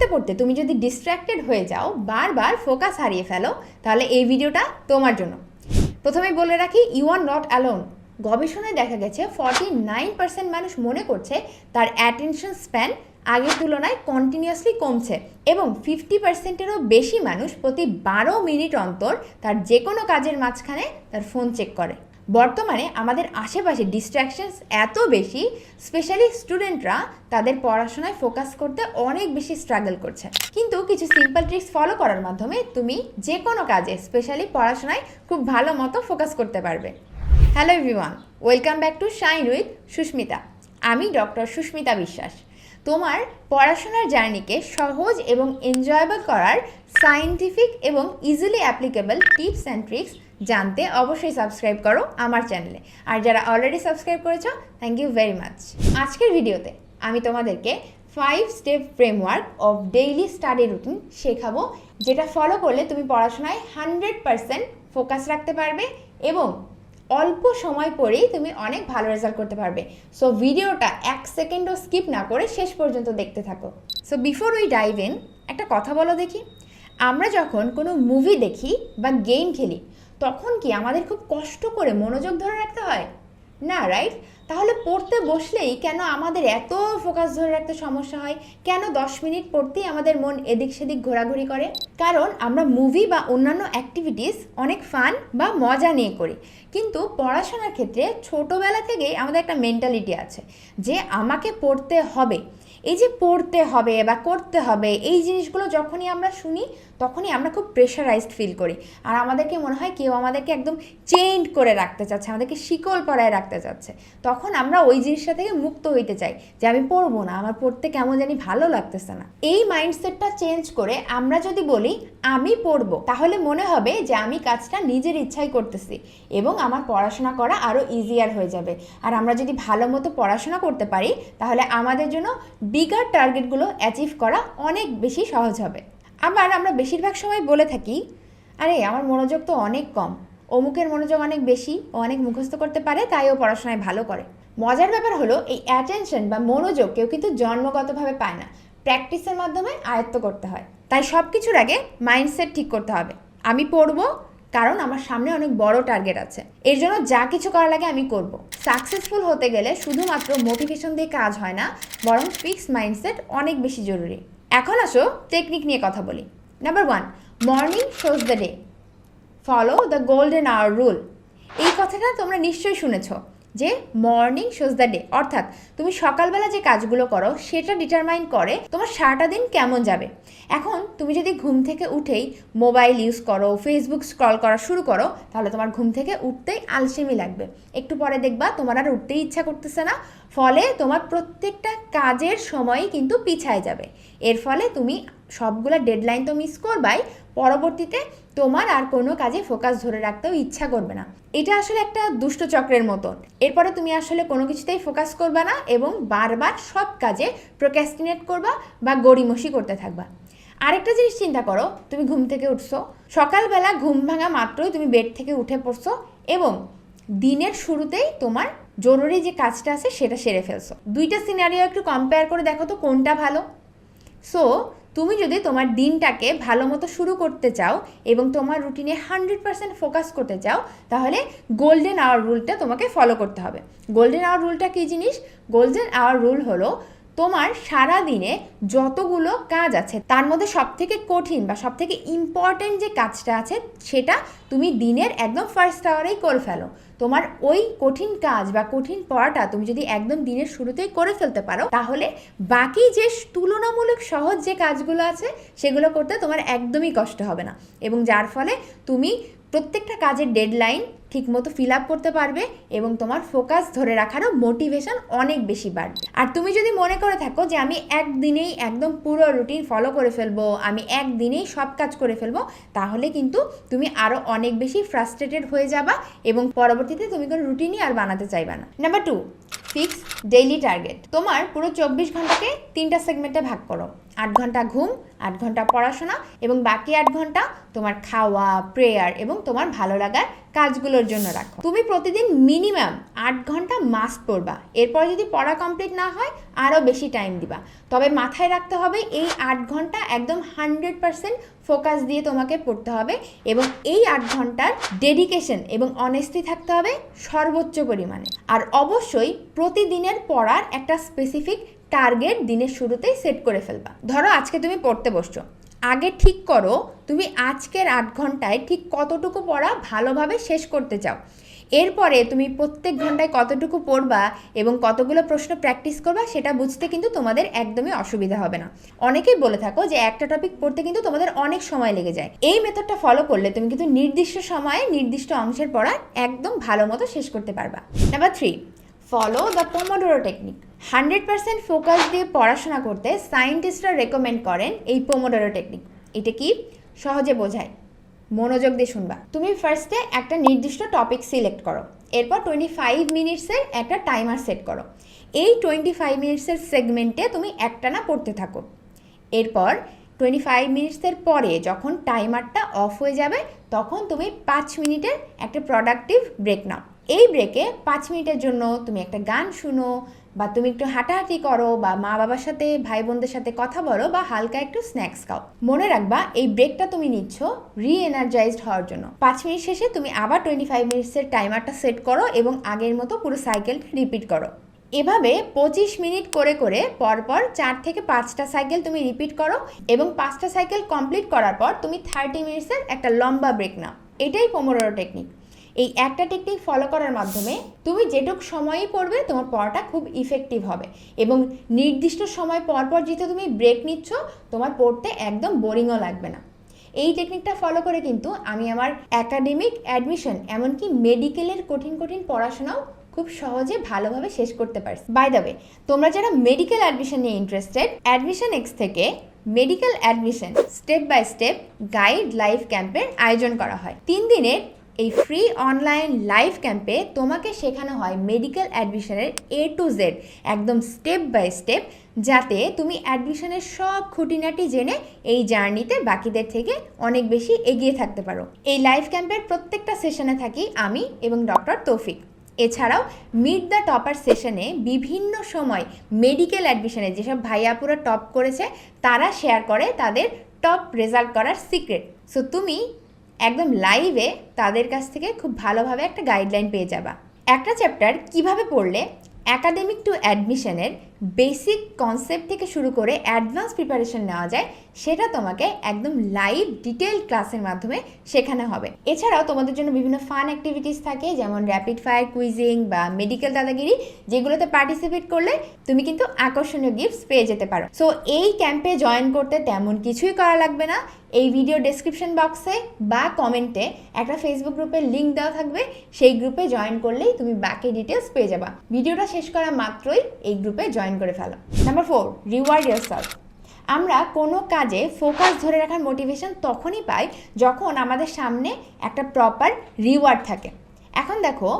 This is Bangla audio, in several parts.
পড়তে পড়তে তুমি যদি ডিস্ট্র্যাক্টেড হয়ে যাও, বারবার ফোকাস হারিয়ে ফেলো, তাহলে এই ভিডিওটা তোমার জন্য। প্রথমেই বলে রাখি ইউ আর নট অ্যালোন গবেষণায় দেখা গেছে ফর্টি নাইন পার্সেন্ট মানুষ মনে করছে তার অ্যাটেনশন স্প্যান আগের তুলনায় কন্টিনিউয়াসলি কমছে এবং ফিফটি পার্সেন্টেরও বেশি মানুষ প্রতি বারো মিনিট অন্তর তার যে কোনো কাজের মাঝখানে তার ফোন চেক করে। বর্তমানে আমাদের আশেপাশে ডিস্ট্র্যাকশনস এত বেশি স্পেশালি স্টুডেন্টরা তাদের পড়াশোনায় ফোকাস করতে অনেক বেশি স্ট্রাগল করছে। কিন্তু কিছু সিম্পল ট্রিক্স ফলো করার মাধ্যমে তুমি যে কোনো কাজে স্পেশালি পড়াশোনায় খুব ভালো মতো ফোকাস করতে পারবে। Hello everyone welcome back to Shine with Sushmita আমি ডক্টর সুস্মিতা বিশ্বাস। তোমার পড়াশোনার জার্নিকে সহজ এবং এনজয়েবল করার সায়েন্টিফিক এবং easily applicable tips and tricks জানতে অবশ্যই সাবস্ক্রাইব করো আমার চ্যানেলে আর যারা অলরেডি সাবস্ক্রাইব করেছ থ্যাংক ইউ ভেরি মাচ আজকের ভিডিওতে আমি তোমাদেরকে five step framework of daily study routine শেখাবো, যেটা ফলো করলে তুমি পড়াশোনায় হান্ড্রেড পারসেন্ট ফোকাস রাখতে পারবে এবং অল্প সময় পরেই তুমি অনেক ভালো রেজাল্ট করতে পারবে। সো ভিডিওটা এক সেকেন্ডও স্কিপ না করে শেষ পর্যন্ত দেখতে থাকো। So before we dive in একটা কথা বলো দেখি। আমরা যখন কোনো মুভি দেখি বা গেম খেলি তখন কি আমাদের খুব কষ্ট করে মনোযোগ ধরে রাখতে হয়? না রাইট তাহলে পড়তে বসলেই কেন আমাদের এত ফোকাস ধরে রাখতে সমস্যা হয়? কেন দশ মিনিট পড়তেই আমাদের মন এদিক সেদিক ঘোরাঘুরি করে? কারণ আমরা মুভি বা অন্যান্য অ্যাক্টিভিটিস অনেক ফান বা মজা নিয়ে করি। কিন্তু পড়াশোনার ক্ষেত্রে ছোটোবেলা থেকেই আমাদের একটা মেন্টালিটি আছে যে আমাকে পড়তে হবে। এই যে পড়তে হবে বা করতে হবে, এই জিনিসগুলো যখনই আমরা শুনি তখনই আমরা খুব প্রেশারাইজড ফিল করি। আর আমাদেরকে মনে হয় কেউ আমাদেরকে একদম চেইন্ড করে রাখতে চাচ্ছে, আমাদেরকে শিকল পরায় রাখতে চাচ্ছে। তখন আমরা ওই জিনিসটা থেকে মুক্ত হইতে চাই যে আমি পড়ব না, আমার পড়তে কেমন জানি ভালো লাগতেছে না। এই মাইন্ডসেটটা চেঞ্জ করে আমরা যদি বলি, আমি পড়ব তাহলে মনে হবে যে আমি কাজটা নিজের ইচ্ছাই করতেছি এবং আমার পড়াশোনা করা আরও ইজিয়ার হয়ে যাবে। আর আমরা যদি ভালো মতো পড়াশোনা করতে পারি, তাহলে আমাদের জন্য বিগার টার্গেটগুলো অ্যাচিভ করা অনেক বেশি সহজ হবে। আবার আমরা বেশিরভাগ সময় বলে থাকি, আরে, আমার মনোযোগ তো অনেক কম। অমুকের মনোযোগ অনেক বেশি, ও অনেক মুখস্থ করতে পারে, তাই ও পড়াশোনায় ভালো করে। মজার ব্যাপার হলো, এই অ্যাটেনশন বা মনোযোগ কেউ কিন্তু জন্মগতভাবে পায় না। প্র্যাকটিসের মাধ্যমে আয়ত্ত করতে হয়। তাই সব কিছুর আগে মাইন্ডসেট ঠিক করতে হবে। আমি পড়ব কারণ আমার সামনে অনেক বড় টার্গেট আছে। এর জন্য যা কিছু করা লাগে আমি করব। সাকসেসফুল হতে গেলে শুধুমাত্র মোটিভেশন দিয়ে কাজ হয় না, বরং ফিক্সড মাইন্ডসেট অনেক বেশি জরুরি। এখন আসো টেকনিক নিয়ে কথা বলি। Number one morning shows the day follow the golden hour rule এই কথাটা তোমরা নিশ্চয়ই শুনেছো। যে মর্নিং শোজ দ্য ডে অর্থাৎ তুমি সকালবেলা যে কাজগুলো করো, সেটা ডিটারমাইন করে তোমার সারাটা দিন কেমন যাবে। এখন তুমি যদি ঘুম থেকে উঠেই মোবাইল ইউজ করো ফেসবুক স্ক্রল করা শুরু করো, তাহলে তোমার ঘুম থেকে উঠতেই আলসেমি লাগবে। একটু পরে দেখবা তোমার আর উঠতেই ইচ্ছা করতেছে না, ফলে তোমার প্রত্যেকটা কাজের সময়ই কিন্তু পিছায় যাবে। এর ফলে তুমি সবগুলো ডেডলাইন তো মিস করবাই, পরবর্তীতে তোমার আর কোনো কাজে ফোকাস ধরে রাখতেও ইচ্ছা করবে না। এটা আসলে একটা দুষ্ট চক্রের মতন। এরপরে তুমি আসলে কোনো কিছুতেই ফোকাস করবে না এবং বারবার সব কাজে প্রোক্যাস্টিনেট করবা বা গড়িমসি করতে থাকবা। আরেকটা জিনিস চিন্তা করো, তুমি ঘুম থেকে উঠছো। সকালবেলা ঘুম ভাঙা মাত্রই তুমি বেড থেকে উঠে পড়ছো এবং দিনের শুরুতেই তোমার জরুরি যে কাজটা আছে সেটা সেরে ফেলছো। দুইটা সিনারিও একটু কম্পেয়ার করে দেখো তো কোনটা ভালো। সো তুমি যদি তোমার দিনটাকে ভালো মতো শুরু করতে চাও এবং তোমার রুটিনে হান্ড্রেড পার্সেন্ট ফোকাস করতে চাও, তাহলে গোল্ডেন আওয়ার রুলটা তোমাকে ফলো করতে হবে। গোল্ডেন আওয়ার রুলটা কী জিনিস? গোল্ডেন আওয়ার রুল হলো তোমার সারা দিনে যতগুলো কাজ আছে, তার মধ্যে সবথেকে কঠিন বা সবথেকে ইম্পর্টেন্ট যে কাজটা আছে, সেটা তুমি দিনের একদম ফার্স্ট আওয়ারেই করে ফেলো। তোমার ওই কঠিন কাজ বা কঠিন পড়াটা তুমি যদি একদম দিনের শুরুতেই করে ফেলতে পারো, তাহলে বাকি যে তুলনামূলক সহজ যে কাজগুলো আছে, সেগুলো করতে তোমার একদমই কষ্ট হবে না। এবং যার ফলে তুমি প্রত্যেকটা কাজের ডেডলাইন ঠিকমতো ফিল আপ করতে পারবে এবং তোমার ফোকাস ধরে রাখারও মোটিভেশন অনেক বেশি বাড়বে। আর তুমি যদি মনে করে থাকো যে আমি একদিনেই একদম পুরো রুটিন ফলো করে ফেলব, আমি একদিনেই সব কাজ করে ফেলব, তাহলে কিন্তু তুমি আরও অনেক বেশি ফ্রাস্ট্রেটেড হয়ে যাবা এবং পরবর্তীতে তুমি কোনো রুটিনই আর বানাতে চাইবা না। Number two fix daily target তোমার পুরো চব্বিশ ঘন্টাকে তিনটা সেগমেন্টে ভাগ করো। আট ঘণ্টা ঘুম, আট ঘণ্টা পড়াশোনা এবং বাকি আট ঘণ্টা তোমার খাওয়া প্রেয়ার এবং তোমার ভালো লাগার কাজগুলোর জন্য রাখো। তুমি প্রতিদিন মিনিমাম আট ঘণ্টা মাস্ক পড়বা এরপর যদি পড়া কমপ্লিট না হয়, আরও বেশি টাইম দিবা। তবে মাথায় রাখতে হবে, এই আট ঘণ্টা একদম হান্ড্রেড পারসেন্ট ফোকাস দিয়ে তোমাকে পড়তে হবে এবং এই আট ঘণ্টার ডেডিকেশন এবং অনেস্টি থাকতে হবে সর্বোচ্চ পরিমাণে। আর অবশ্যই প্রতিদিনের পড়ার একটা স্পেসিফিক টার্গেট দিনের শুরুতেই সেট করে ফেলবা। ধরো আজকে তুমি পড়তে বসছো। আগে ঠিক করো, তুমি আজকের আট ঘন্টায় ঠিক কতটুকু পড়া ভালোভাবে শেষ করতে চাও। এরপরে তুমি প্রত্যেক ঘন্টায় কতটুকু পড়বা এবং কতগুলো প্রশ্ন প্র্যাকটিস করবা, সেটা বুঝতে কিন্তু তোমাদের একদমই অসুবিধা হবে না। অনেকেই বলে থাকো যে একটা টপিক পড়তে কিন্তু তোমাদের অনেক সময় লেগে যায়। এই মেথডটা ফলো করলে তুমি কিন্তু নির্দিষ্ট সময়ে নির্দিষ্ট অংশের পড়া একদম ভালো মতো শেষ করতে পারবা। Number three follow the pomodoro technique hundred percent focus দিয়ে পড়াশোনা করতে সায়েন্টিস্টরা রেকমেন্ড করেন এই পোমোডোরো টেকনিক। এটা কি? সহজে বোঝায়। মনোযোগ দিয়ে শুনবা। তুমি ফার্স্টে একটা নির্দিষ্ট টপিক সিলেক্ট করো। এরপর টোয়েন্টি ফাইভ মিনিটসের একটা টাইমার সেট করো। এই টোয়েন্টি ফাইভ মিনিটসের সেগমেন্টে তুমি একটানা পড়তে থাকো। এরপর টোয়েন্টি ফাইভ মিনিটসের পরে যখন টাইমারটা অফ হয়ে যাবে, তখন তুমি পাঁচ মিনিটের একটা প্রোডাক্টিভ ব্রেক নাও। এই ব্রেকে পাঁচ মিনিটের জন্য তুমি একটা গান শুনো বা তুমি একটু হাঁটাহাঁটি করো বা মা বাবার সাথে, ভাই বোনদের সাথে কথা বলো বা হালকা একটু স্ন্যাক্স খাও। মনে রাখবা, এই ব্রেকটা তুমি নিচ্ছ রি এনার্জাইজড হওয়ার জন্য। পাঁচ মিনিট শেষে তুমি আবার টোয়েন্টি ফাইভ মিনিটসের টাইমারটা সেট করো এবং আগের মতো পুরো সাইকেল রিপিট করো। এভাবে পঁচিশ মিনিট করে করে পরপর চার থেকে পাঁচটা সাইকেল তুমি রিপিট করো এবং পাঁচটা সাইকেল কমপ্লিট করার পর তুমি থার্টি মিনিটসের একটা লম্বা ব্রেক নাও। এটাই পোমোডোরো টেকনিক এই একটা টেকনিক ফলো করার মাধ্যমে তুমি যেটুক সময়ই পড়বে, তোমার পড়াটা খুব ইফেক্টিভ হবে। এবং নির্দিষ্ট সময় পর পর যেহেতু তুমি ব্রেক নিচ্ছ, তোমার পড়তে একদম বোরিংও লাগবে না। এই টেকনিকটা ফলো করে কিন্তু আমি আমার একাডেমিক অ্যাডমিশন এমনকি মেডিকেলের কঠিন কঠিন পড়াশোনাও খুব সহজে ভালোভাবে শেষ করতে পারছি। বাই দ্য তোমরা যারা মেডিকেল অ্যাডমিশন নিয়ে ইন্টারেস্টেড অ্যাডমিশন এক্স থেকে medical admission step by step guide life ক্যাম্পের আয়োজন করা হয়। তিন দিনের এই ফ্রি অনলাইন লাইভ ক্যাম্পে তোমাকে শেখানো হয় মেডিকেল অ্যাডমিশনের এ টু জেড একদম স্টেপ বাই স্টেপ যাতে তুমি অ্যাডমিশনের সব খুঁটিনাটি জেনে এই জার্নিতে বাকিদের থেকে অনেক বেশি এগিয়ে থাকতে পারো। এই লাইভ ক্যাম্পের প্রত্যেকটা সেশনে থাকি আমি এবং ডক্টর তৌফিক। এছাড়াও মিট দ্য টপার সেশনে বিভিন্ন সময় মেডিকেল অ্যাডমিশনে যেসব ভাইয়াপুরা টপ করেছে, তারা শেয়ার করে তাদের টপ রেজাল্ট করার সিক্রেট সো তুমি একদম লাইভে তাদের কাছ থেকে খুব ভালোভাবে একটা গাইডলাইন পেয়ে যাবা। একটা চ্যাপ্টার কীভাবে পড়লে একাডেমিক টু অ্যাডমিশনের বেসিক কনসেপ্ট থেকে শুরু করে অ্যাডভান্স প্রিপারেশন নেওয়া যায়, সেটা তোমাকে একদম লাইভ ডিটেল ক্লাসের মাধ্যমে শেখানো হবে। এছাড়াও তোমাদের জন্য বিভিন্ন ফান অ্যাক্টিভিটিস থাকে, যেমন র্যাপিড ফায়ার কুইজিং বা মেডিকেল দাদাগিরি, যেগুলোতে পার্টিসিপেট করলে তুমি কিন্তু আকর্ষণীয় গিফটস পেয়ে যেতে পারো। সো এই ক্যাম্পে জয়েন করতে তেমন কিছুই করা লাগবে না। এই ভিডিও ডেসক্রিপশন বক্সে বা কমেন্টে একটা ফেসবুক গ্রুপের লিঙ্ক দেওয়া থাকবে। সেই গ্রুপে জয়েন করলেই তুমি বাকি ডিটেলস পেয়ে যাবা। ভিডিওটা শেষ করা মাত্রই এই গ্রুপে জয়েন করে ফেলো। নাম্বার ফোর রিওয়ার্ড ইয়ারসেলফ আমরা কোনো কাজে ফোকাস ধরে রাখার মোটিভেশন তখনই পাই যখন আমাদের সামনে একটা প্রপার রিওয়ার্ড থাকে। এখন দেখো,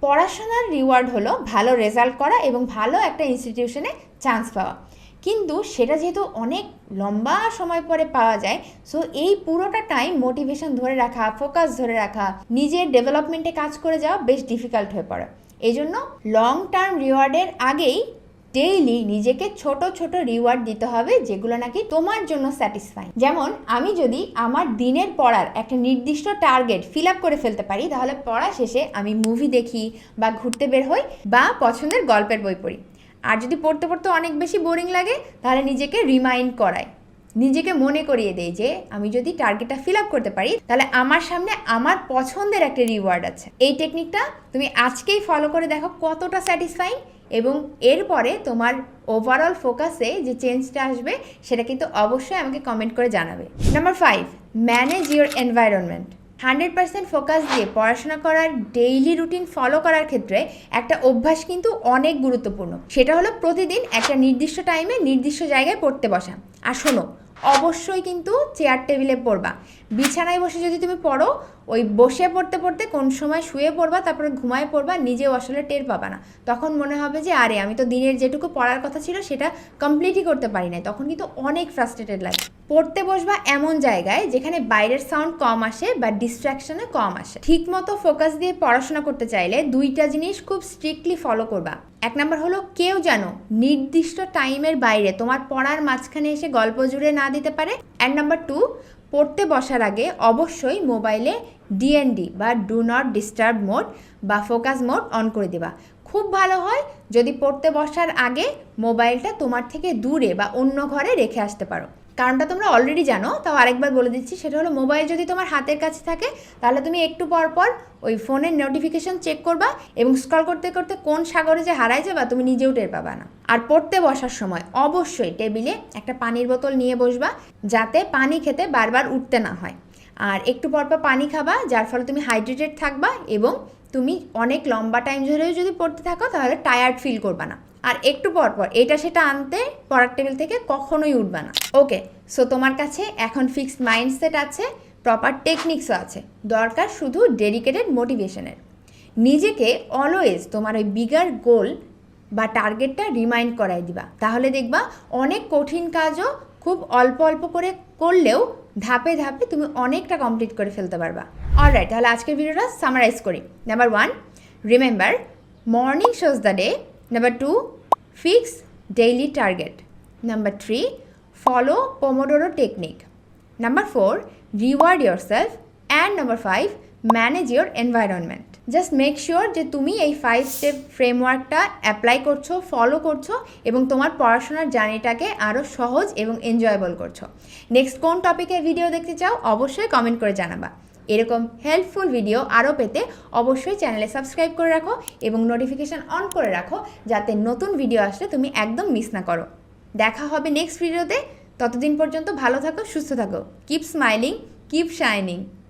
পড়াশোনার রিওয়ার্ড হলো ভালো রেজাল্ট করা এবং ভালো একটা ইনস্টিটিউশনে চান্স পাওয়া। কিন্তু সেটা যেহেতু অনেক লম্বা সময় পরে পাওয়া যায় সো এই পুরোটা টাইম মোটিভেশন ধরে রাখা ফোকাস ধরে রাখা, নিজের ডেভেলপমেন্টে কাজ করে যাওয়া বেশ ডিফিকাল্ট হয়ে পড়ে। এই জন্য লং টার্ম রিওয়ার্ডের আগেই ডেইলি নিজেকে ছোট ছোট রিওয়ার্ড দিতে হবে যেগুলো নাকি তোমার জন্য স্যাটিসফাই যেমন, আমি যদি আমার দিনের পড়ার একটা নির্দিষ্ট টার্গেট ফিল আপ করে ফেলতে পারি, তাহলে পড়া শেষে আমি মুভি দেখি বা ঘুরতে বের হই বা পছন্দের গল্পের বই পড়ি। আর যদি পড়তে পড়তে অনেক বেশি বোরিং লাগে, তাহলে নিজেকে রিমাইন্ড করায় নিজেকে মনে করিয়ে দেয় যে, আমি যদি টার্গেটটা ফিল আপ করতে পারি, তাহলে আমার সামনে আমার পছন্দের একটা রিওয়ার্ড আছে। এই টেকনিকটা তুমি আজকেই ফলো করে দেখো কতটা স্যাটিসফাইং এবং এরপরে তোমার ওভারঅল ফোকাসে যে চেঞ্জটা আসবে, সেটা কিন্তু অবশ্যই আমাকে কমেন্ট করে জানাবে। Number five manage your environment hundred percent focus দিয়ে পড়াশোনা করার ডেইলি রুটিন ফলো করার ক্ষেত্রে একটা অভ্যাস কিন্তু অনেক গুরুত্বপূর্ণ। সেটা হলো প্রতিদিন একটা নির্দিষ্ট টাইমে নির্দিষ্ট জায়গায় পড়তে বসা। আর শোনো অবশ্যই কিন্তু চেয়ার টেবিলে পড়বা। বিছানায় বসে যদি তুমি পড়ো, ওই বসে পড়তে পড়তে কোন সময় শুয়ে পড়বা, তারপরে ঘুমায় পড়বা, নিজেও আসলে টের পাবা না। তখন মনে হবে যে, আরে, আমি তো দিনের যেটুকু পড়ার কথা ছিল, সেটা কমপ্লিটই করতে পারি নাই। তখন কিন্তু অনেক ফ্রাস্ট্রেটেড লাগে পড়তে বসবা এমন জায়গায় যেখানে বাইরের সাউন্ড কম আসে বা ডিস্ট্র্যাকশনে কম আসে। ঠিক মতো ফোকাস দিয়ে পড়াশোনা করতে চাইলে দুইটা জিনিস খুব স্ট্রিক্টলি ফলো করবা। এক নাম্বার হলো, কেউ যেন নির্দিষ্ট টাইমের বাইরে তোমার পড়ার মাঝখানে এসে গল্প জুড়ে না দিতে পারে। অ্যান্ড নাম্বার টু পড়তে বসার আগে অবশ্যই মোবাইলে ডিএনডি বা ডু নট ডিস্টার্ব মোড বা ফোকাস মোড অন করে দেবা। খুব ভালো হয় যদি পড়তে বসার আগে মোবাইলটা তোমার থেকে দূরে বা অন্য ঘরে রেখে আসতে পারো। কারণটা তোমরা অলরেডি জানো, তাও আরেকবার বলে দিচ্ছি, সেটা হলো মোবাইল যদি তোমার হাতের কাছে থাকে, তাহলে তুমি একটু পর পর ওই ফোনের নোটিফিকেশন চেক করবা এবং স্ক্রল করতে করতে কোন সাগরে যে হারাই যাবা, তুমি নিজেও টের পাবা না। আর পড়তে বসার সময় অবশ্যই টেবিলে একটা পানির বোতল নিয়ে বসবা, যাতে পানি খেতে বারবার উঠতে না হয়। আর একটু পর পর পানি খাবা, যার ফলে তুমি হাইড্রেটেড থাকবা এবং তুমি অনেক লম্বা টাইম ধরেও যদি পড়তে থাকো, তাহলে টায়ার্ড ফিল করবা না। আর একটু পর পর এটা সেটা আনতে পড়ার টেবিল থেকে কখনোই উঠবা না। ওকে সো তোমার কাছে এখন ফিক্সড মাইন্ডসেট আছে প্রপার টেকনিক্সও আছে। দরকার শুধু ডেডিকেটেড মোটিভেশনের নিজেকে অলওয়েজ তোমার ওই বিগার গোল বা টার্গেটটা রিমাইন্ড করাই দিবা। তাহলে দেখবা অনেক কঠিন কাজও খুব অল্প অল্প করে করলেও ধাপে ধাপে তুমি অনেকটা কমপ্লিট করে ফেলতে পারবা। অলরাইট তাহলে আজকের ভিডিওটা সামারাইজ করি। Number one remember morning shows the day number two fix daily target number three follow pomodoro technique number four reward yourself and number five manage your environment just make sure যে তুমি এই ফাইভ স্টেপ ফ্রেমওয়ার্কটা অ্যাপ্লাই করছ ফলো করছ এবং তোমার পড়াশোনার জার্নিটাকে আরও সহজ এবং এনজয়েবল করছ। নেক্সট কোন টপিকের ভিডিও দেখতে চাও, অবশ্যই কমেন্ট করে জানাবা। এরকম হেল্পফুল ভিডিও আরও পেতে অবশ্যই চ্যানেলে সাবস্ক্রাইব করে রাখো এবং নোটিফিকেশান অন করে রাখো যাতে নতুন ভিডিও আসলে তুমি একদম মিস না করো। দেখা হবে নেক্সট ভিডিওতে ততদিন পর্যন্ত ভালো থাকো, সুস্থ থাকো। Keep smiling keep shining